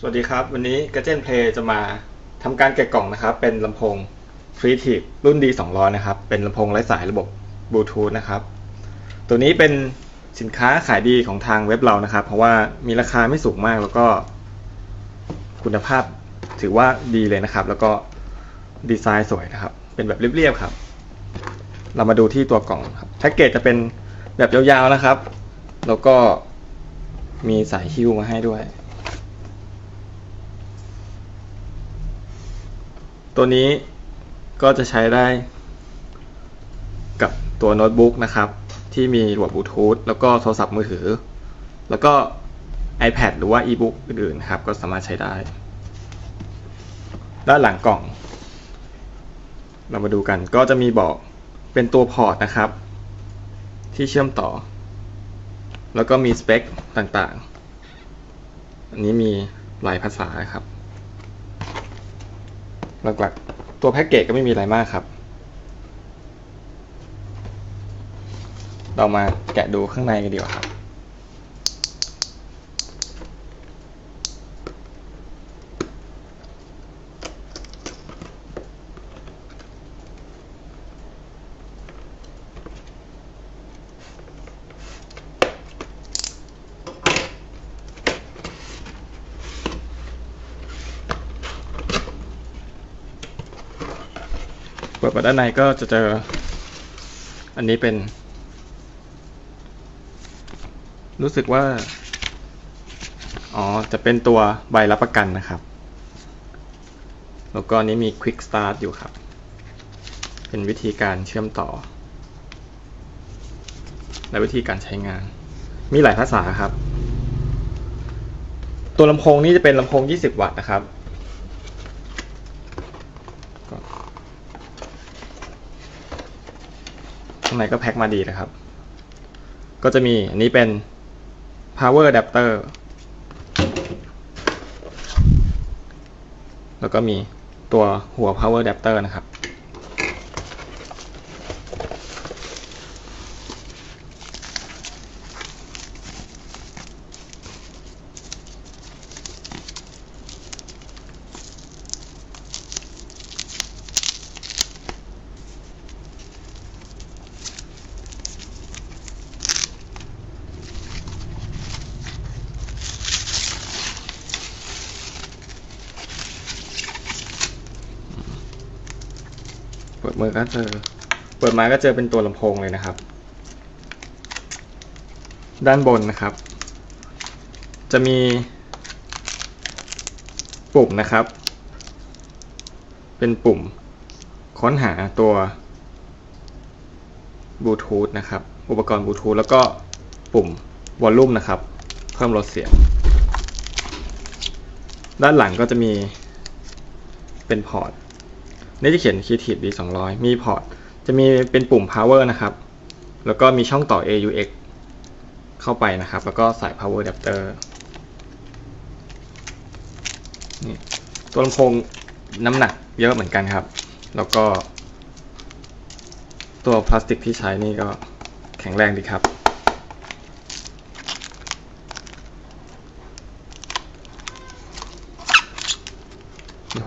สวัสดีครับ วันนี้กระเจนเพลจะมาทำการแกะกล่องนะครับ เป็นลำโพงฟรีทีรุ่น D 2 0 0นะครับ เป็นลำโพงไร้สายระบบบลูทูธนะครับ ตัวนี้เป็นสินค้าขายดีของทางเว็บเรานะครับ เพราะว่ามีราคาไม่สูงมากแล้วก็ คุณภาพถือว่าดีเลยนะครับ แล้วก็ดีไซน์สวยนะครับ เป็นแบบเรียบๆครับ เรามาดูที่ตัวกล่องครับแพ็กเกจจะเป็นแบบยาวๆนะครับ แล้วก็มีสายฮิ้วมาให้ด้วย ตัวนี้ก็จะใช้ได้กับตัวโน้ตบุ๊กนะครับ ที่มีระบบบลูทูธแล้วก็โทรศัพท์มือถือ แล้วก็ iPad หรือว่า e-book อื่นๆครับ ก็สามารถใช้ได้ ด้านหลังกล่อง เรามาดูกันก็จะมีบอกเป็นตัวพอร์ตนะครับ ที่เชื่อมต่อ แล้วก็มีสเปคต่างๆ อันนี้มีหลายภาษาครับ หลักๆ ตัวแพ็กเกจก็ไม่มีอะไรมากครับ เรามาแกะดูข้างในกันดีกว่าครับ ดมาด้านในก็จะเจอ อันนี้เป็น รู้สึกว่า อ๋อ จะเป็นตัวใบรับประกันนะครับ แล้วก็นนี้มี Quick Start อยู่ครับ เป็นวิธีการเชื่อมต่อ และวิธีการใช้งาน มีหลายภาษาครับ ตัวลำโพงนี้จะเป็นลำโพง 20 วัตต์นะครับ ข้างในก็แพ็คมาดีนะครับ ก็จะมีอันนี้เป็น power adapter แล้วก็มีตัวหัว power adapter นะครับ เปิดมือก็เจอ เปิดมาก็เจอเป็นตัวลำโพงเลยนะครับ ด้านบนนะครับ จะมี ปุ่มนะครับ เป็นปุ่ม ค้นหาตัวบลูทูธนะครับ อุปกรณ์บลูทูธแล้วก็ปุ่มวอลลุ่มนะครับ เพิ่มลดเสียง ด้านหลังก็จะมีเป็นพอร์ต นี่จะเขียน Creative D 200 มีพอร์ตจะมีเป็นปุ่ม power นะครับ แล้วก็มีช่องต่อ AUX เข้าไปนะครับ แล้วก็ใส่ power adapter นี่ตัวลำโพงน้ำหนักเยอะเหมือนกันครับ แล้วก็ ตัวพลาสติกที่ใช้นี่ก็แข็งแรงดีครับ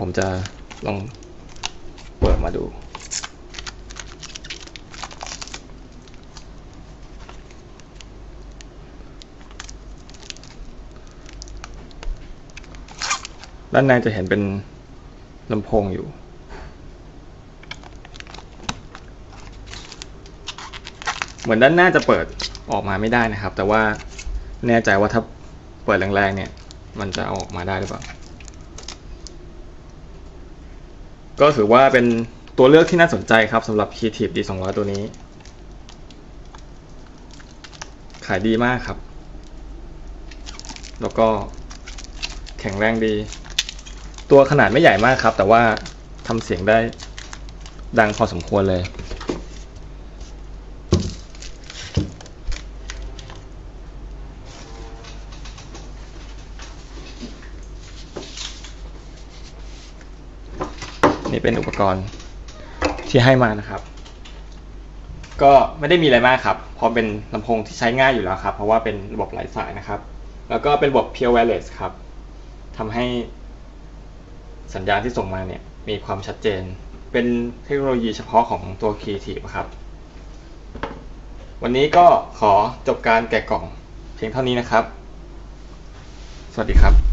ผมจะลอง เปิดมาดู ด้านในจะเห็นเป็นลำโพงอยู่เหมือนด้านหน้าจะเปิดออกมาไม่ได้นะครับ แต่ว่าแน่ใจว่าถ้าเปิดแรงๆเนี่ย มันจะเอาออกมาได้หรือเปล่า ก็ถือว่าเป็นตัวเลือกที่น่าสนใจครับสำหรับ Creative D 200ตัวนี้ ขายดีมากครับ แล้วก็แข็งแรงดี ตัวขนาดไม่ใหญ่มากครับ แต่ว่าทำเสียงได้ดังพอสมควรเลย เป็นอุปกรณ์ที่ให้มานะครับ ก็ไม่ได้มีอะไรมากครับเพราะเป็นลำโพงที่ใช้ง่ายอยู่แล้วครับ เพราะว่าเป็นระบบหลายสายนะครับ แล้วก็เป็นระบบ pure wireless ครับทำให้สัญญาณที่ส่งมาเนี่ยมีความชัดเจน เป็นเทคโนโลยีเฉพาะของตัว Creative ครับ วันนี้ก็ขอจบการแกะกล่องเพียงเท่านี้นะครับ สวัสดีครับ